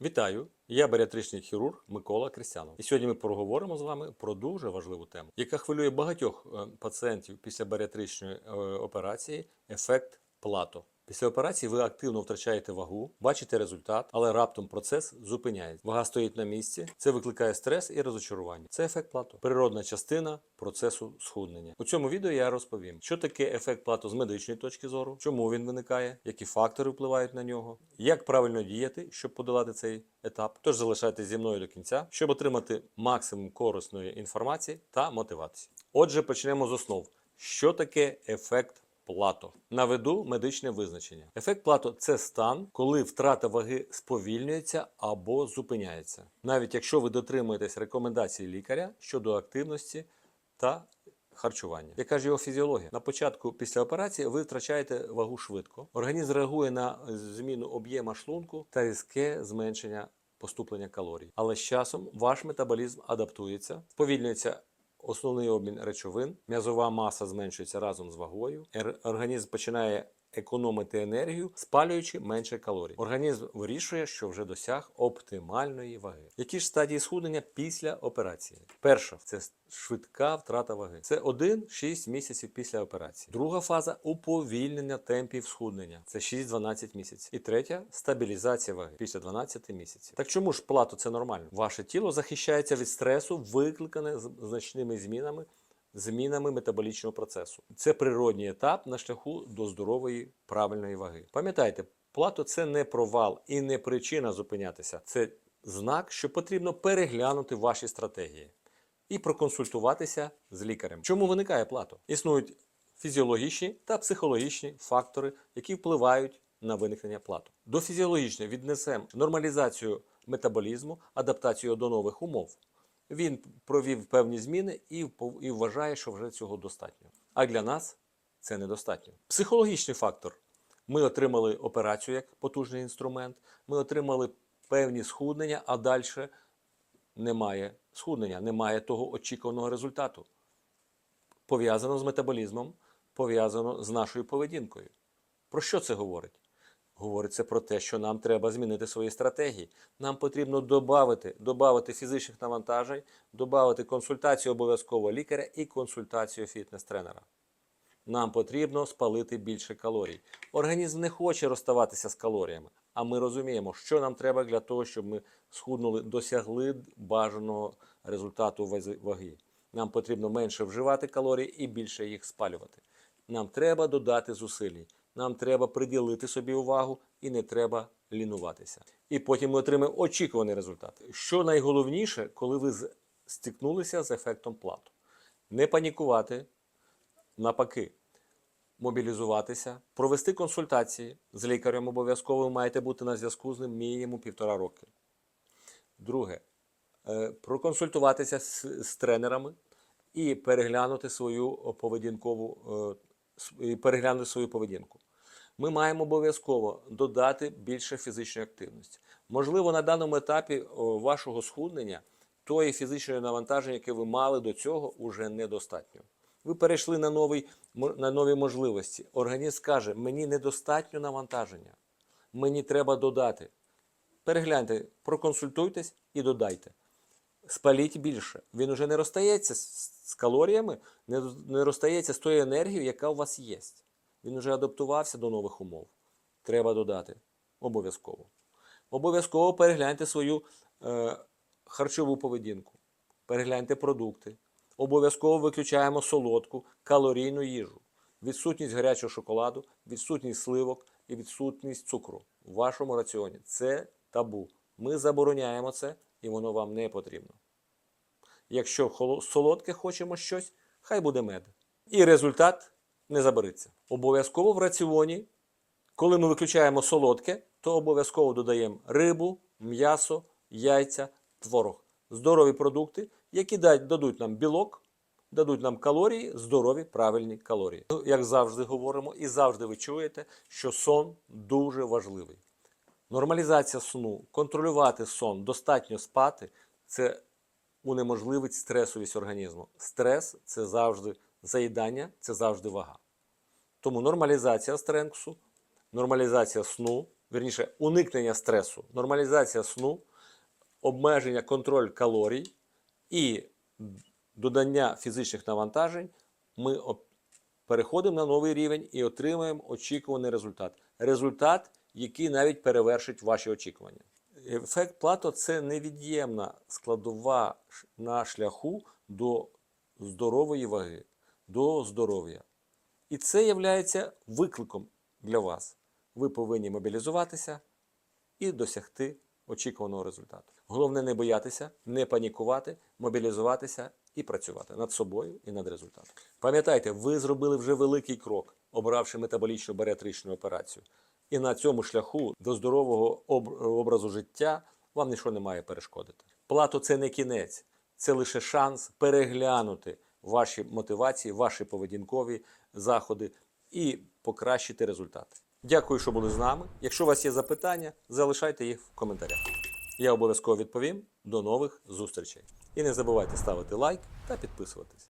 Вітаю! Я баріатричний хірург Микола Крістянов. І сьогодні ми поговоримо з вами про дуже важливу тему, яка хвилює багатьох е, пацієнтів після баріатричної е, операції ефект плато. Після операції ви активно втрачаєте вагу, бачите результат, але раптом процес зупиняється. Вага стоїть на місці, це викликає стрес і розочарування. Це ефект плато, природна частина процесу схуднення. У цьому відео я розповім, що таке ефект плато з медичної точки зору, чому він виникає, які фактори впливають на нього, як правильно діяти, щоб подолати цей етап. Тож залишайтесь зі мною до кінця, щоб отримати максимум корисної інформації та мотивації. Отже, почнемо з основ. Що таке ефект плато? Наведу медичне визначення. Ефект плато це стан, коли втрата ваги сповільнюється або зупиняється, навіть якщо ви дотримуєтесь рекомендацій лікаря щодо активності та харчування. Яка ж його фізіологія? На початку після операції ви втрачаєте вагу швидко. Організм реагує на зміну об'єма шлунку та різке зменшення поступлення калорій. Але з часом ваш метаболізм адаптується, сповільнюється основний обмін речовин, м'язова маса зменшується разом з вагою, організм починає економити енергію, спалюючи менше калорій. Організм вирішує, що вже досяг оптимальної ваги. Які ж стадії схуднення після операції? Перша це швидка втрата ваги. Це 1-6 місяців після операції. Друга фаза уповільнення темпів схуднення. Це 6-12 місяців. І третя стабілізація ваги після 12 місяців. Так чому ж плато це нормально? Ваше тіло захищається від стресу, викликане значними змінами змінами метаболічного процесу. Це природній етап на шляху до здорової правильної ваги. Пам'ятайте, плато це не провал і не причина зупинятися. Це знак, що потрібно переглянути ваші стратегії і проконсультуватися з лікарем. Чому виникає плато? Існують фізіологічні та психологічні фактори, які впливають на виникнення плато. До фізіологічної віднесемо нормалізацію метаболізму, адаптацію до нових умов. Він провів певні зміни і, і вважає, що вже цього достатньо. А для нас це недостатньо. Психологічний фактор. Ми отримали операцію як потужний інструмент, ми отримали певні схуднення, а далі немає схуднення, немає того очікуваного результату. Пов'язано з метаболізмом, пов'язано з нашою поведінкою. Про що це говорить? Говориться про те, що нам треба змінити свої стратегії. Нам потрібно додати, додати фізичних навантажень, додати консультацію обов'язково лікаря і консультацію фітнес-тренера. Нам потрібно спалити більше калорій. Організм не хоче розставатися з калоріями, а ми розуміємо, що нам треба для того, щоб ми схуднули, досягли бажаного результату ваги. Нам потрібно менше вживати калорій і більше їх спалювати. Нам треба додати зусиль. Нам треба приділити собі увагу і не треба лінуватися. І потім ми отримаємо очікуваний результат. Що найголовніше, коли ви стикнулися з ефектом плату? Не панікувати, навпаки, мобілізуватися, провести консультації з лікарем обов'язково ви маєте бути на зв'язку з ним мінімум півтора роки. Друге, е, проконсультуватися з, з тренерами і переглянути свою поведінкову е, і переглянути свою поведінку. Ми маємо обов'язково додати більше фізичної активності. Можливо, на даному етапі вашого схуднення тої фізичної навантаження, яке ви мали до цього, уже недостатньо. Ви перейшли на, новий, на нові можливості. Організм каже, мені недостатньо навантаження, мені треба додати. Перегляньте, проконсультуйтесь і додайте. Спаліть більше. Він уже не розстається з, калоріями, не розстається з тою енергією, яка у вас є. Він вже адаптувався до нових умов. Треба додати. Обов'язково. Обов'язково перегляньте свою е, харчову поведінку. Перегляньте продукти. Обов'язково виключаємо солодку, калорійну їжу. Відсутність гарячого шоколаду, відсутність сливок і відсутність цукру в вашому раціоні. Це табу. Ми забороняємо це і воно вам не потрібно. Якщо солодке хочемо щось, хай буде мед. І результат не забереться. Обов'язково в раціоні, коли ми виключаємо солодке, то обов'язково додаємо рибу, м'ясо, яйця, творог. Здорові продукти, які дадуть нам білок, дадуть нам калорії, здорові, правильні калорії. Ну, Як завжди говоримо, і завжди ви чуєте, що сон дуже важливий. Нормалізація сну, контролювати сон, достатньо спати це унеможливить стресовість організму. Стрес це завжди заїдання, це завжди вага. Тому нормалізація стресу, нормалізація сну, верніше, уникнення стресу, нормалізація сну, обмеження, контроль калорій і додання фізичних навантажень, ми переходимо на новий рівень і отримуємо очікуваний результат. Результат, який навіть перевершить ваші очікування. Ефект плато це невід'ємна складова на шляху до здорової ваги, до здоров'я. І це є викликом для вас. Ви повинні мобілізуватися і досягти очікуваного результату. Головне не боятися, не панікувати, мобілізуватися і працювати над собою і над результатом. Пам'ятайте, ви зробили вже великий крок, обравши метаболічну баріатричну операцію. І на цьому шляху до здорового об- образу життя вам нічого не має перешкодити. Плато це не кінець, це лише шанс переглянути ваші мотивації, ваші поведінкові заходи і покращити результати. Дякую, що були з нами. Якщо у вас є запитання, залишайте їх в коментарях. Я обов'язково відповім. До нових зустрічей. І не забувайте ставити лайк та підписуватись.